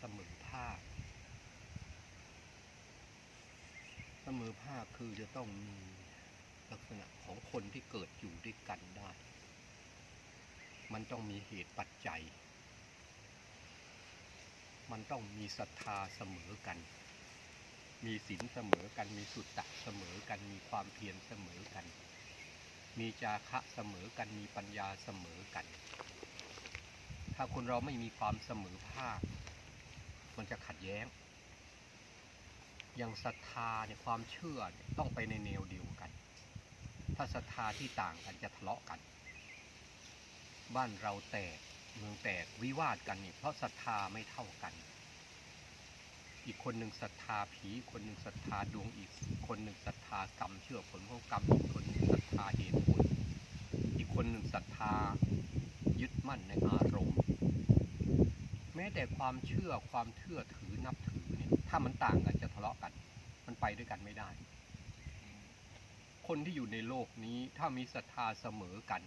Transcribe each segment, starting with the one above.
เสมอภาค เสมอภาคคือจะต้องมีลักษณะของคนที่เกิดอยู่ด้วยกันได้ มันต้องมีเหตุปัจจัย มันต้องมีศรัทธาเสมอกัน มีศีลเสมอกัน มีสุตตะเสมอกัน มีความเพียรเสมอกัน มีจาคะเสมอกัน มีปัญญาเสมอกัน ถ้าคนเราไม่มีความเสมอภาค มันจะขัดแย้ง อย่างศรัทธาเนี่ยความเชื่อต้องไปในแนวเดียวกัน ถ้าศรัทธาที่ต่างกันจะทะเลาะกัน บ้านเราแตกเมืองแตกวิวาทกันเนี่ยเพราะศรัทธาไม่เท่ากัน อีกคนหนึ่งศรัทธาผีคนหนึ่งศรัทธาดวงอีก คนหนึ่งศรัทธากรรมเชื่อผลของกรรมอีกคนหนึ่งศรัทธาเหตุผลอีกคนหนึ่งศรัทธายึดมั่นในอารมณ์ แต่ความเชื่อความเชื่อถือนับถือเนี่ยถ้ามันต่างกันจะทะเลาะกัน มันไปด้วยกันไม่ได้ คนที่อยู่ในโลกนี้ถ้ามีศรัทธาเสมอกัน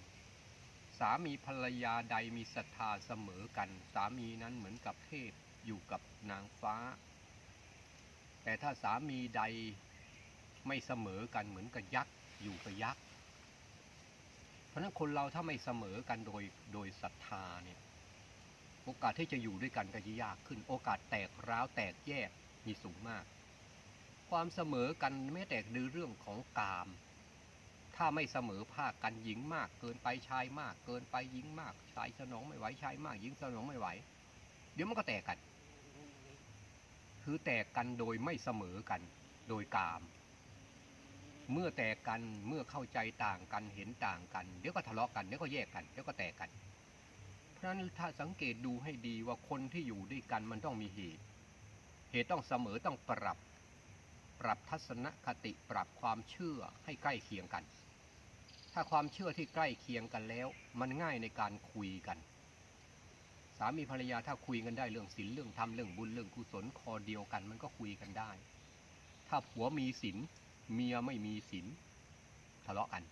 สามีภรรยาใดมีศรัทธาเสมอกัน สามีนั้นเหมือนกับเทพอยู่กับนางฟ้า แต่ถ้าสามีใดไม่เสมอกันเหมือนกับยักษ์อยู่กับยักษ์เพราะนั้นคนเราถ้าไม่เสมอกันโดยโดยศรัทธาเนี่ย โอกาสที่จะอยู่ด้วยกันก็จะยากขึ้น โอกาสแตกร้าวแตกแยกมีสูงมาก ความเสมอกันแม้แต่ในเรื่องของกาม ถ้าไม่เสมอภาคกันหญิงมาก เกินไปชายมาก เกินไปหญิงมากชายสนองไม่ไหวชายมากหญิงสนองไม่ไหว เดี๋ยวมันก็แตกกัน คือแตกกันโดยไม่เสมอกัน โดยกาม เมื่อแตกกันเมื่อเข้าใจต่างกันเห็นต่างกัน เดี๋ยวก็ทะเลาะกันเดี๋ยวก็แยกกันเดี๋ยวก็แตกกัน นั้นถ้าสังเกตดูให้ดีว่าคนที่อยู่ด้วยกันมันต้องมีเหตุ เหตุต้องเสมอต้องปรับ ปรับทัศนคติปรับความเชื่อให้ใกล้เคียงกัน ถ้าความเชื่อที่ใกล้เคียงกันแล้ว มันง่ายในการคุยกัน สามีภรรยาถ้าคุยกันได้เรื่องศีลเรื่องธรรมเรื่องบุญเรื่องกุศลคอเดียวกัน มันก็คุยกันได้ ถ้าผัวมีศีลเมียไม่มีศีลทะเลาะกัน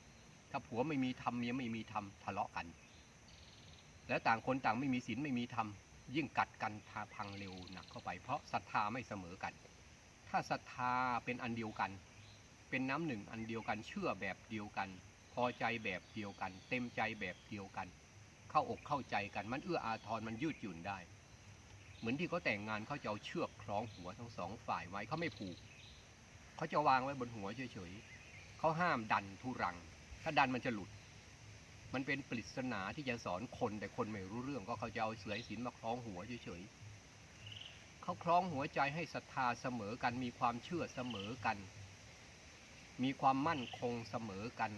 ถ้าผัวไม่มีธรรมเมียไม่มีธรรมทะเลาะกัน แล้วต่างคนต่างไม่มีศีลไม่มีธรรม ยิ่งกัดกันพาพังเร็วหนักเข้าไป เพราะศรัทธาไม่เสมอกัน ถ้าศรัทธาเป็นอันเดียวกัน เป็นน้ำหนึ่งอันเดียวกันเชื่อแบบเดียวกัน พอใจแบบเดียวกัน เต็มใจแบบเดียวกัน เข้าอกเข้าใจกันมันเอื้ออาทรมันยืดหยุ่นได้ เหมือนที่เขาแต่งงานเขาจะเอาเชือกคล้องหัวทั้งสองฝ่ายไว้เขาไม่ผูกเขาจะวางไว้บนหัวเฉยๆเขาห้ามดันทุรัง ถ้าดันมันจะหลุด มันเป็นปริศนาที่จะสอนคนแต่คนไม่รู้เรื่องก็เขาจะเอาเสือศิลมาคล้องหัวเฉยๆเขาคล้องหัวใจให้ศรัทธาเสมอกันมีความเชื่อเสมอกัน มีความมั่นคงเสมอกัน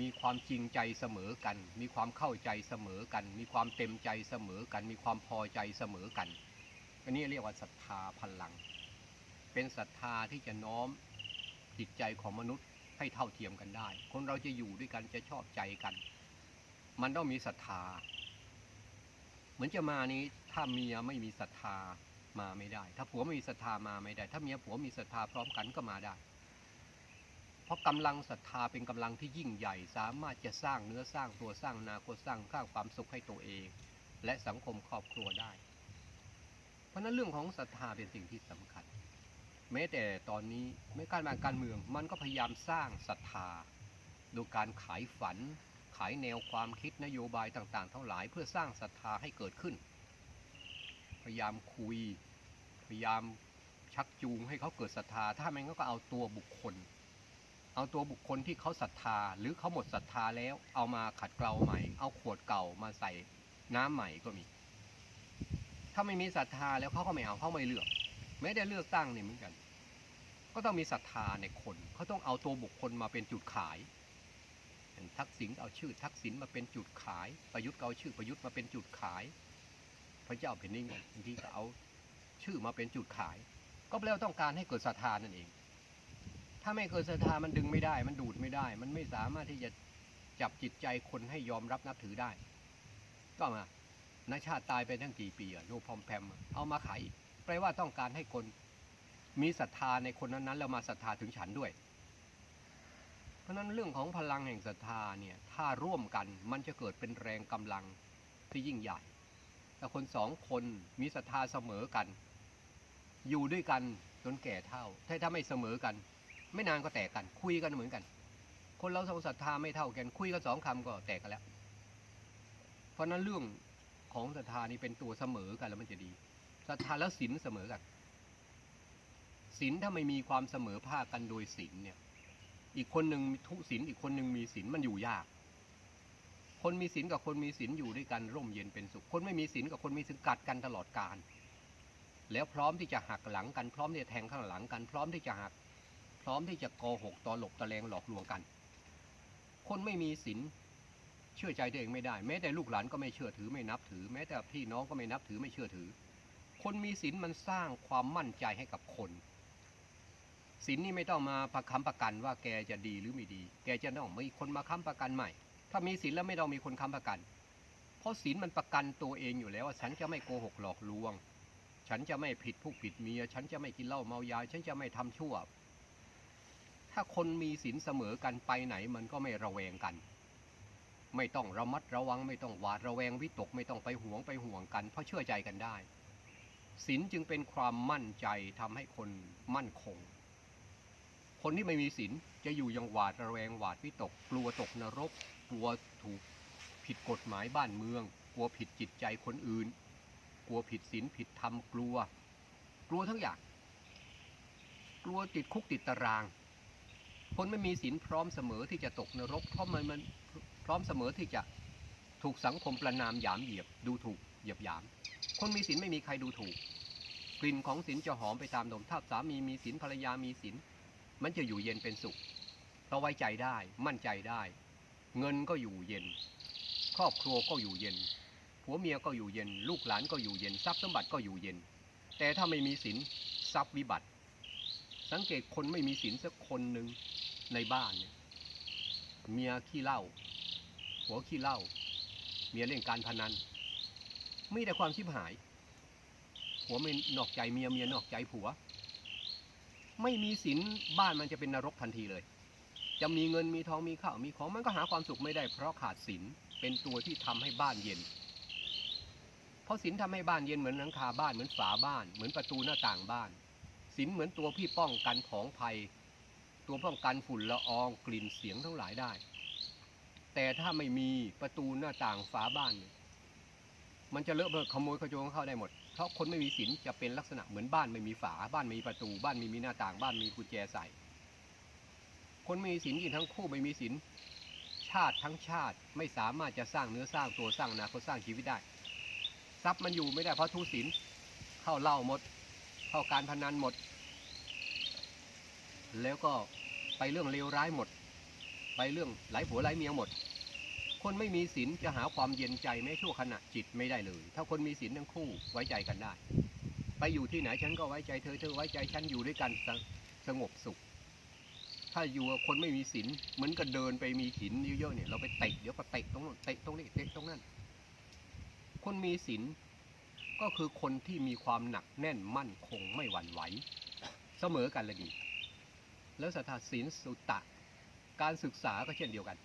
มีความจริงใจเสมอกัน มีความเข้าใจเสมอกัน มีความเต็มใจเสมอกัน มีความพอใจเสมอกัน อันนี้เรียกว่าศรัทธาพลัง เป็นศรัทธาที่จะน้อมจิตใจของมนุษย์ ให้เท่าเทียมกันได้ คนเราจะอยู่ด้วยกันจะชอบใจกัน มันต้องมีศรัทธา เหมือนจะมานี้ถ้าเมียไม่มีศรัทธามาไม่ได้ ถ้าผัวไม่มีศรัทธามาไม่ได้ ถ้าเมียผัวมีศรัทธาพร้อมกันก็มาได้ เพราะกำลังศรัทธาเป็นกำลังที่ยิ่งใหญ่ สามารถจะสร้างเนื้อสร้างตัวสร้างนาคตสร้างข้างความสุขให้ตัวเอง และสังคมครอบครัวได้ เพราะนั้นเรื่องของศรัทธาเป็นสิ่งที่สำคัญ แม้แต่ตอนนี้ไม่การมาการเมือง มันก็พยายามสร้างศรัทธา โดยการขายฝัน ขายแนวความคิดนโยบายต่างๆเท่าหลายเพื่อสร้างศรัทธาให้เกิดขึ้น พยายามคุย พยายามชักจูงให้เขาเกิดศรัทธา ถ้าไม่งั้นก็เอาตัวบุคคล เอาตัวบุคคลที่เขาศรัทธา หรือเขาหมดศรัทธาแล้วเอามาขัดเกลาใหม่ เอาขวดเก่ามาใส่น้ำใหม่ก็มี ถ้าไม่มีศรัทธาแล้วเขาก็ไม่เอาเขาไม่เลือก แม้แต่เลือกตั้งนี่เหมือนกัน ก็ต้องมีศรัทธาในคน เขาต้องเอาตัวบุคคลมาเป็นจุดขายอย่างทักษิณเอาชื่อทักษิณมาเป็นจุดขาย ประยุทธ์เอาชื่อประยุทธ์มาเป็นจุดขาย พระเจ้าแผ่นดินบางทีก็เอาชื่อมาเป็นจุดขาย ก็แปลว่าต้องการให้เกิดศรัทธานั่นเอง ถ้าไม่เกิดศรัทธามันดึงไม่ได้ มันดูดไม่ได้ มันไม่สามารถที่จะจับจิตใจคนให้ยอมรับนับถือได้ ก็มานาชาติตายไปตั้งกี่ปีอะโนพอมแพมเอามาขายอีก แปลว่าต้องการให้คนมีศรัทธาในคนนั้นๆแล้วมาศรัทธาถึงฉันด้วย เพราะนั้นเรื่องของพลังแห่งศรัทธาเนี่ยถ้าร่วมกันมันจะเกิดเป็นแรงกำลังที่ยิ่งใหญ่แต่คนสองคนมีศรัทธาเสมอกัน อยู่ด้วยกันจนแก่เท่า ถ้าถ้าไม่เสมอกัน ไม่นานก็แตกกัน คุยกันเหมือนกัน คนเราสองศรัทธาไม่เท่ากัน คุยกันสองคำก็แตกกันแล้ว เพราะนั้นเรื่องของศรัทธานี่เป็นตัวเสมอกันแล้วมันจะดี รัทธาแล้วศีลเสมอกันศีลถ้าไม่มีความเสมอภาคกันโดยศีลเนี่ย อีกคนหนึ่งทุศีลอีกคนหนึ่งมีศีลมันอยู่ยาก คนมีศีลกับคนมีศีลอยู่ด้วยกันร่มเย็นเป็นสุข คนไม่มีศีลกับคนมีศีลกัดกันตลอดกาลแล้วพร้อมที่จะหักหลังกันพร้อมที่จะแทงข้างหลังกัน พร้อมที่จะหัก พร้อมที่จะโกหกตอหลกตะแลงหลอกลวงกัน คนไม่มีศีลเชื่อใจตัวเองไม่ได้ แม้แต่ลูกหลานก็ไม่เชื่อถือไม่นับถือ แม้แต่พี่น้องก็ไม่นับถือไม่เชื่อถือ คนมีศีลมันสร้างความมั่นใจให้กับคนศีลนี่ไม่ต้องมาประคำประกันว่าแกจะดีหรือไม่ดี แกจะต้องมีคนมาค้ำประกันใหม่ ถ้ามีศีลแล้วไม่ต้องมีคนค้ำประกัน เพราะศีลมันประกันตัวเองอยู่แล้วว่าฉันจะไม่โกหกหลอกลวง ฉันจะไม่ผิดผู้ผิดเมีย ฉันจะไม่กินเหล้าเมายา ฉันจะไม่ทำชั่ว ถ้าคนมีศีลเสมอกันไปไหนมันก็ไม่ระแวงกัน ไม่ต้องระมัดระวังไม่ต้องหวาดระแวงวิตกไม่ต้องไปห่วงไปห่วงกัน เพราะเชื่อใจกันได้ ศีลจึงเป็นความมั่นใจทำให้คนมั่นคง คนที่ไม่มีศีลจะอยู่ยังหวาดระแวงหวาดวิตก กลัวตกนรก กลัวถูกผิดกฎหมายบ้านเมือง กลัวผิดจิตใจคนอื่น กลัวผิดศีลผิดธรรมกลัว กลัวทั้งอย่าง กลัวติดคุกติดตาราง คนไม่มีศีลพร้อมเสมอที่จะตกนรกเพราะมันมันพร้อมเสมอที่จะถูกสังคมประนามหยามเหยียบดูถูก เหยียบหยาม คนมีศีลไม่มีใครดูถูก กลิ่นของศีลจะหอมไปตามลมถ้าสามีมีศีลภรรยามีศีลมันจะอยู่เย็นเป็นสุขเราไว้ใจได้มั่นใจได้ เงินก็อยู่เย็น ครอบครัวก็อยู่เย็นผัวเมียก็อยู่เย็น ลูกหลานก็อยู่เย็นทรัพย์สมบัติก็อยู่เย็น แต่ถ้าไม่มีศีลทรัพย์วิบัติ สังเกตคนไม่มีศีลสักคนหนึ่งในบ้านเนี่ยเมียขี้เหล้าผัวขี้เหล้าเมียเล่นการพนัน มีแต่ความชิบหาย ผัวไม่นอกใจเมียเมียนอกใจผัว ไม่มีศีลบ้านมันจะเป็นนรกทันทีเลย จะมีเงินมีทองมีข้าวมีของมันก็หาความสุขไม่ได้เพราะขาดศีลเป็นตัวที่ทำให้บ้านเย็น เพราะศีลทำให้บ้านเย็นเหมือนหลังคาบ้านเหมือนฝาบ้าน เหมือนประตูหน้าต่างบ้านศีลเหมือนตัวพี่ป้องกันของภัย ตัวป้องกันฝุ่นละอองกลิ่นเสียงทั้งหลายได้ แต่ถ้าไม่มีประตูหน้าต่างฝาบ้านเนี่ย มันจะเลอะเบอะขโมยขโจรเข้าได้หมด เพราะคนไม่มีศีลจะเป็นลักษณะเหมือนบ้านไม่มีฝา บ้านไม่มีประตู บ้านไม่มีหน้าต่าง บ้านมีกุญแจใส่ คนไม่มีศีลยินทั้งคู่ไม่มีศีลชาติทั้งชาติไม่สามารถจะสร้างเนื้อสร้างตัวสร้างนาคตสร้างชีวิตได้ ทรัพย์มันอยู่ไม่ได้เพราะทุศีลเข้าเหล้าหมด เข้าการพนันหมด แล้วก็ไปเรื่องเลวร้ายหมด ไปเรื่องหลายผัวหลายเมียหมด คนไม่มีศีลจะหาความเย็นใจแม้ชั่วขณะจิตไม่ได้เลย ถ้าคนมีศีลทั้งคู่ไว้ใจกันได้ ไปอยู่ที่ไหนฉันก็ไว้ใจเธอเธอไว้ใจฉันอยู่ด้วยกันสงสงบสุข ถ้าอยู่คนไม่มีศีลเหมือนกับเดินไปมีหินเยอะๆเนี่ยเราไปเตะเดี๋ยวก็เตะตรงนู้นเตะตรงนี้เตะตรงนั้น คนมีศีลก็คือคนที่มีความหนักแน่นมั่นคงไม่หวั่นไหวเสมอกันเลยดี แล้วศรัทธาศีลสุตตะ การศึกษาก็เช่นเดียวกัน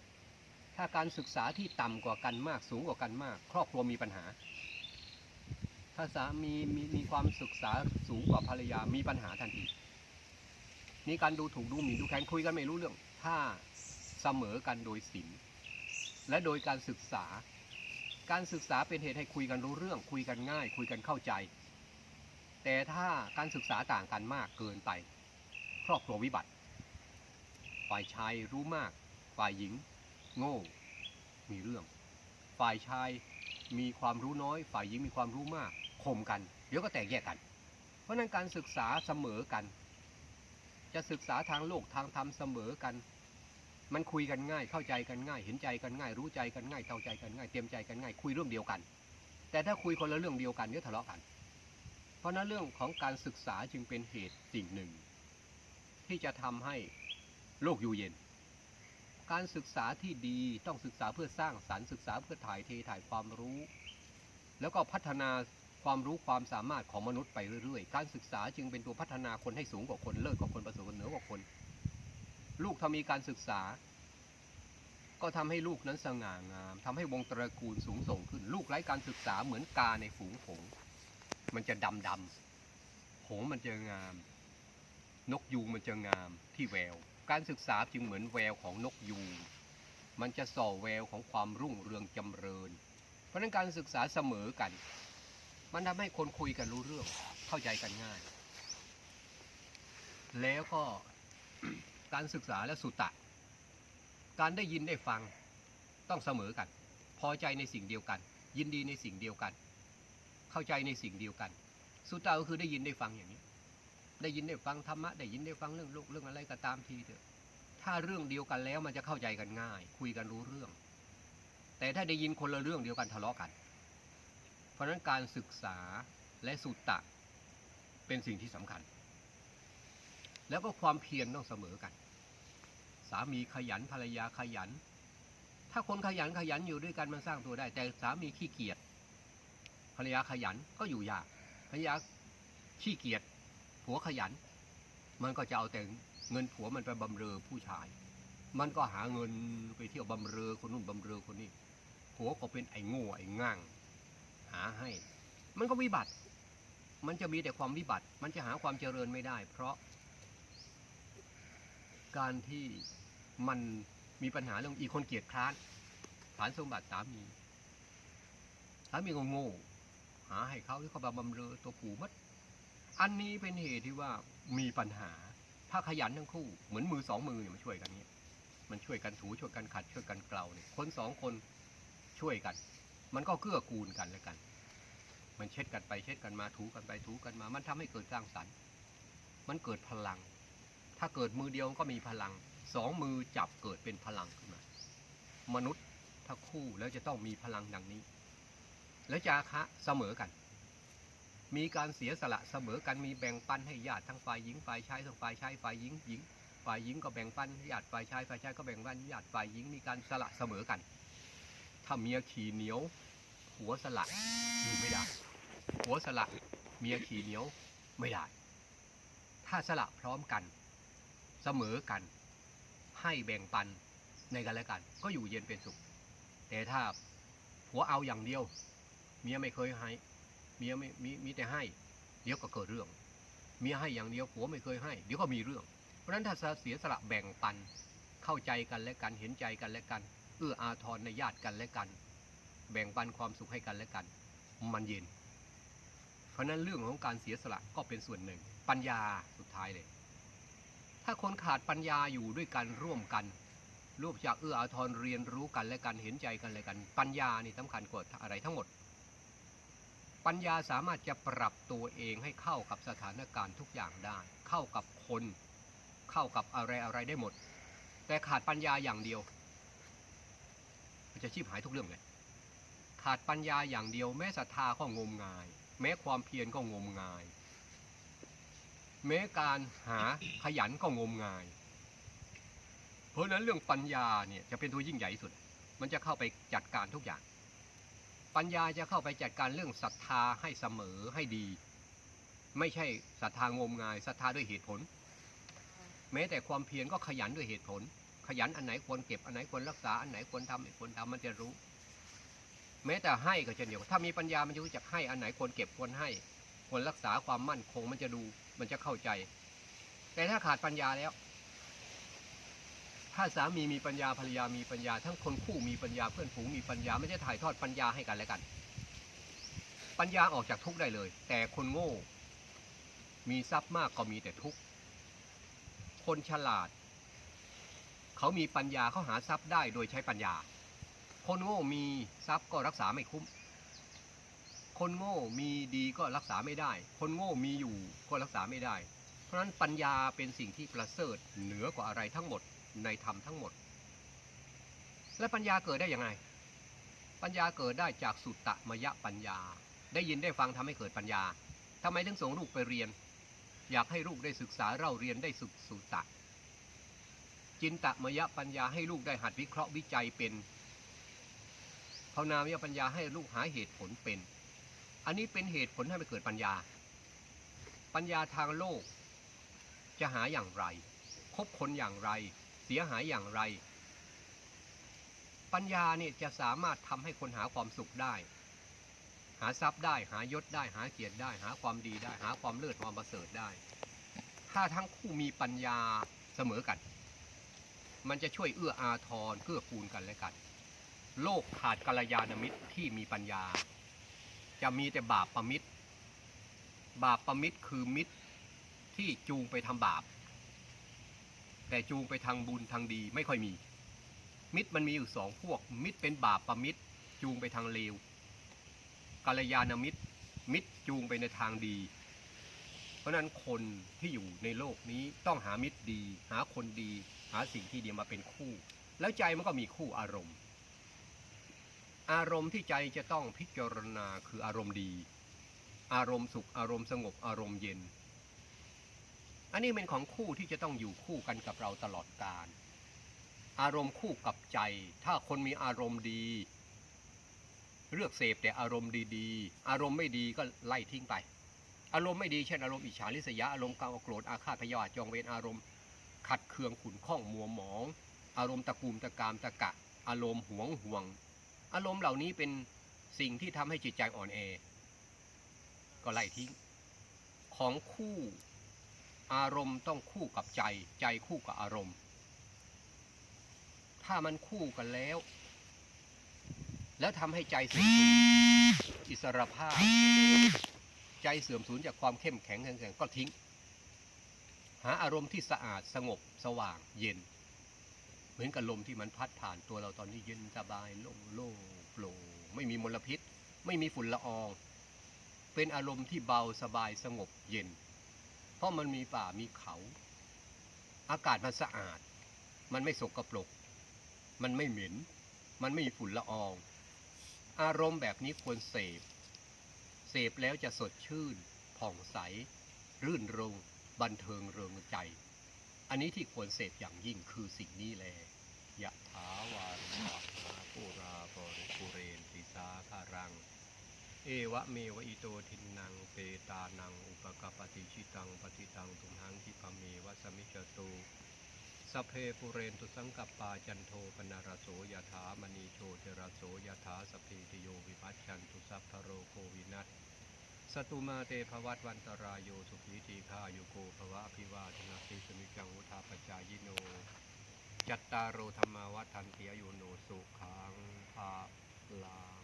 ถ้าการศึกษาที่ต่ำกว่ากันมาก สูงกว่ากันมาก ครอบครัวมีปัญหา ถ้าสามีมีมีความศึกษาสูงกว่าภรรยามีปัญหาทันทีมีการดูถูกดูหมิ่นดูแคลนคุยกันไม่รู้เรื่อง ถ้าเสมอกันโดยศีลและโดยการศึกษา การศึกษาเป็นเหตุให้คุยกันรู้เรื่อง คุยกันง่าย คุยกันเข้าใจ แต่ถ้าการศึกษาต่างกันมากเกินไป ครอบครัววิบัติ ฝ่ายชายรู้มาก ฝ่ายหญิง โง่ มีเรื่อง ฝ่ายชายมีความรู้น้อย ฝ่ายหญิงมีความรู้มากข่มกัน เดี๋ยวก็แตกแยกกัน เพราะนั้นการศึกษาเสมอกัน จะศึกษาทางโลกทางธรรมเสมอกัน มันคุยกันง่าย เข้าใจกันง่าย เห็นใจกันง่าย รู้ใจกันง่ายเท่าใจกันง่าย เตรียมใจกันง่าย คุยเรื่องเดียวกัน แต่ถ้าคุยคนละเรื่องเดียวกันก็ทะเลาะกัน เพราะฉะนั้นเรื่องของการศึกษาจึงเป็นเหตุสิ่งหนึ่ง ที่จะทำให้โลกอยู่เย็น การศึกษาที่ดีต้องศึกษาเพื่อสร้างสรรค์ศึกษาเพื่อถ่ายเทถ่ายความรู้ แล้วก็พัฒนาความรู้ความสามารถของมนุษย์ไปเรื่อยๆ การศึกษาจึงเป็นตัวพัฒนาคนให้สูงกว่าคนเลิศกว่าคนประเสริฐกว่าเหนือกว่าคน ลูกถ้ามีการศึกษา ก็ทำให้ลูกนั้นสง่างามทำให้วงตระกูลสูงส่งขึ้น ลูกไร้การศึกษาเหมือนกาในฝูงหงมันจะดำดำๆหงมันจะงาม นกยูงมันจะงามที่แวว การศึกษาจึงเหมือนแววของนกยูงมันจะส่อแววของความรุ่งเรืองจำเริญ เพราะนั้นการศึกษาเสมอกัน มันทำให้คนคุยกันรู้เรื่อง เข้าใจกันง่าย แล้วก็การศึกษาและสุตะ การได้ยินได้ฟังต้องเสมอกัน พอใจในสิ่งเดียวกัน ยินดีในสิ่งเดียวกัน เข้าใจในสิ่งเดียวกัน สุตะก็คือได้ยินได้ฟังอย่างนี้ ได้ยินได้ฟังธรรมะได้ยินได้ฟังเรื่องโลกเรื่องอะไรก็ตามทีเถอะ ถ้าเรื่องเดียวกันแล้วมันจะเข้าใจกันง่าย คุยกันรู้เรื่อง แต่ถ้าได้ยินคนละเรื่องเดียวกันทะเลาะกัน เพราะฉะนั้นการศึกษาและสุตตะเป็นสิ่งที่สำคัญ แล้วก็ความเพียรต้องเสมอกัน สามีขยันภรรยาขยัน ถ้าคนขยันขยันอยู่ด้วยกันมันสร้างตัวได้ แต่สามีขี้เกียจภรรยาขยันก็อยู่ยากภรรยาขี้เกียจ ผัวขยัน มันก็จะเอาแต่เงินผัวมันไปบำเรอผู้ชาย มันก็หาเงินไปเที่ยวบำเรอคนนู้นบำเรอคนนี้ผัวก็เป็นไอ้โง่ไอ้ง่าง หาให้ มันก็วิบัติ มันจะมีแต่ความวิบัติ มันจะหาความเจริญไม่ได้ เพราะ การที่มันมีปัญหาเรื่องอีคนเกียจคร้านฐานสมบัติสามีสามีก็โง่หาให้เขาที่เขาบำเรอตัวผูมัด อันนี้เป็นเหตุที่ว่ามีปัญหา ถ้าขยันทั้งคู่เหมือนมือสองมือเนี่ยมันช่วยกันเนี่ยมันช่วยกันถูช่วยกันขัดช่วยกันเกลาเนี่ยคนสองคนช่วยกัน มันก็เกื้อกูลกันแล้วกัน มันเช็ดกันไปเช็ดกันมาถูกันไปถูกันมา มันทำให้เกิดสร้างสรรค์ มันเกิดพลัง ถ้าเกิดมือเดียวก็มีพลังสองมือจับเกิดเป็นพลังขึ้นมา มนุษย์ถ้าคู่แล้วจะต้องมีพลังดังนี้ และจาคะเสมอกัน มีการเสียสละเสมอกันมีแบ่งปันให้ญาติทั้งฝ่ายหญิงฝ่ายชายทั้งฝ่ายชายฝ่ายหญิงหญิง ฝ่ายหญิงก็แบ่งปันญาติฝ่ายชายฝ่ายชายก็แบ่งปันญาติฝ่ายหญิงมีการสละเสมอกัน ถ้าเมียขี่เหนียวหัวสละอยู่ไม่ได้ หัวสละเมียขี่เหนียวไม่ได้ ถ้าสละพร้อมกัน เสมอกัน ให้แบ่งปันในกันและกัน ก็อยู่เย็นเป็นสุข แต่ถ้าผัวเอาอย่างเดียว เมียไม่เคยให้ เมียไม่มีมีแต่ให้ เดี๋ยวก็เกิดเรื่อง เมียให้อย่างเดียวผัวไม่เคยให้ เดี๋ยวก็มีเรื่อง เพราะฉะนั้นถ้าเสียสละแบ่งปันเข้าใจกันและกันเห็นใจกันและกัน เอื้ออาทรในญาติกันและกัน แบ่งปันความสุขให้กันและกัน มันเย็น เพราะนั้นเรื่องของการเสียสละก็เป็นส่วนหนึ่ง ปัญญาสุดท้ายเลย ถ้าคนขาดปัญญาอยู่ด้วยกันร่วมกันร่วมจากเอื้ออาทรเรียนรู้กันและกันเห็นใจกันและกัน ปัญญานี่สำคัญกว่าอะไรทั้งหมด ปัญญาสามารถจะปรับตัวเองให้เข้ากับสถานการณ์ทุกอย่างได้ เข้ากับคน เข้ากับอะไรอะไรได้หมด แต่ขาดปัญญาอย่างเดียว มันจะชีพหายทุกเรื่องเลย ขาดปัญญาอย่างเดียว แม้ศรัทธาก็งมงาย แม้ความเพียรก็งมงาย แม้การหาขยันก็งมงาย เพราะนั้นเรื่องปัญญาเนี่ยจะเป็นตัวยิ่งใหญ่สุด มันจะเข้าไปจัดการทุกอย่าง ปัญญาจะเข้าไปจัดการเรื่องศรัทธาให้เสมอให้ดี ไม่ใช่ศรัทธางมงายศรัทธาด้วยเหตุผล แม้แต่ความเพียรก็ขยันด้วยเหตุผล ขยันอันไหนควรเก็บอันไหนควรรักษาอันไหนควรทำไม่ควรทำมันจะรู้ แม้แต่ให้ก็เช่นเดียวกันถ้ามีปัญญามันจะรู้จักให้อันไหนควรเก็บควรให้ควรรักษาความมั่นคงมันจะดูมันจะเข้าใจ แต่ถ้าขาดปัญญาแล้ว ถ้าสามีมีปัญญาภรรยามีปัญญา ทั้งคนคู่มีปัญญาเพื่อนฝูงมีปัญญาไม่จะถ่ายทอดปัญญาให้กันและกัน ปัญญาออกจากทุกได้เลย แต่คนโง่ มีทรัพย์มากก็มีแต่ทุกข์คนฉลาด เขามีปัญญาเขาหาทรัพย์ได้โดยใช้ปัญญา คนโง่มีทรัพย์ก็รักษาไม่คุ้ม คนโง่มีดีก็รักษาไม่ได้ คนโง่มีอยู่ก็รักษาไม่ได้ เพราะฉะนั้นปัญญาเป็นสิ่งที่ประเสริฐเหนือกว่าอะไรทั้งหมด ในธรรมทั้งหมด และปัญญาเกิดได้อยังไง ปัญญาเกิดได้จากสุตตมยปัญญา ได้ยินได้ฟังทำให้เกิดปัญญาทำไมถึงส่งลูกไปเรียน อยากให้ลูกได้ศึกษาเล่าเรียนได้สุสุตตะ จินตมยปัญญาให้ลูกได้หัดวิเคราะห์วิจัยเป็นภาวนามยปัญญาให้ลูกหาเหตุผลเป็น อันนี้เป็นเหตุผลให้มันเกิดปัญญา ปัญญาทางโลกจะหาอย่างไร คบคนอย่างไร เสียหายอย่างไร ปัญญาเนี่ยจะสามารถทำให้คนหาความสุขได้ หาทรัพย์ได้ หายศได้ หาเกียรติได้ หาความดีได้ หาความเลิศความประเสริฐได้ ถ้าทั้งคู่มีปัญญาเสมอกัน มันจะช่วยเอื้ออาทรเกื้อกูลกันและกัน โลกขาดกัลยาณมิตรที่มีปัญญา จะมีแต่บาปประมิตร บาปประมิตรคือมิตรที่จูงไปทำบาป แต่จูงไปทางบุญทางดีไม่ค่อยมี มิตรมันมีอยู่สองพวก มิตรเป็นบาปประมิตร จูงไปทางเลวกัลยาณมิตร มิตรจูงไปในทางดี เพราะฉะนั้นคนที่อยู่ในโลกนี้ต้องหามิตรดี หาคนดี หาสิ่งที่ดีมาเป็นคู่ แล้วใจมันก็มีคู่อารมณ์ อารมณ์ที่ใจจะต้องพิจารณาคืออารมณ์ดี อารมณ์สุขอารมณ์สงบอารมณ์เย็น อันนี้เป็นของคู่ที่จะต้องอยู่คู่กันกับเราตลอดกาลอารมณ์คู่กับใจ ถ้าคนมีอารมณ์ดี เลือกเสพแต่อารมณ์ดีๆ อารมณ์ไม่ดีก็ไล่ทิ้งไป อารมณ์ไม่ดีเช่นอารมณ์อิจฉาริษยาอารมณ์กางโกรธอาฆาตพยาบาทจองเวรอารมณ์ ขัดเคืองขุนข้องมัวหมอง อารมณ์ตะกุมตะกามตะกะ อารมณ์หวงห่วง อารมณ์เหล่านี้เป็นสิ่งที่ทำให้จิตใจอ่อนแอ ก็ไล่ทิ้ง ของคู่ อารมณ์ต้องคู่กับใจ ใจคู่กับอารมณ์ ถ้ามันคู่กันแล้ว แล้วทำให้ใจเสื่อมสูญอิสรภาพ ใจเสื่อมสูญจากความเข้มแข็งแข็งแข็งก็ทิ้ง หาอารมณ์ที่สะอาดสงบสว่างเย็น เหมือนกับลมที่มันพัดผ่านตัวเราตอนนี้เย็นสบายโล่งโล่งโปร่งไม่มีมลพิษ ไม่มีฝุ่นละออง เป็นอารมณ์ที่เบาสบายสงบเย็น เพราะมันมีป่ามีเขา อากาศมันสะอาด มันไม่สกปรก มันไม่เหม็น มันไม่มีฝุ่นละออง อารมณ์แบบนี้ควรเสพ เสพแล้วจะสดชื่น ผ่องใส รื่นรมบันเทิงเริงใจ อันนี้ที่ควรเสพอย่างยิ่งคือสิ่งนี้แลยะถาวาริวะหาปูราปริปุเรนติสาคารัง เอวะเมวะอิโตทินังเปตานังอุปกปปติชิตังปฏิตังตุมหังคิปะเมวะสมิจตุสเพปุเรนตุสังกัปปาจันโทปนารโสยถามณีโชติรโสยถาสพเพติโยวิพัชชันตุสัพพโรโควินัสสตุมาเตภวัตวันตรายโยสุขีทีฆายุโกภวะอภิวาทนาสิสมิจังวุธาปจายโน จัตตารโอธรรมาวัฏันติอายุโนสุขังภาลา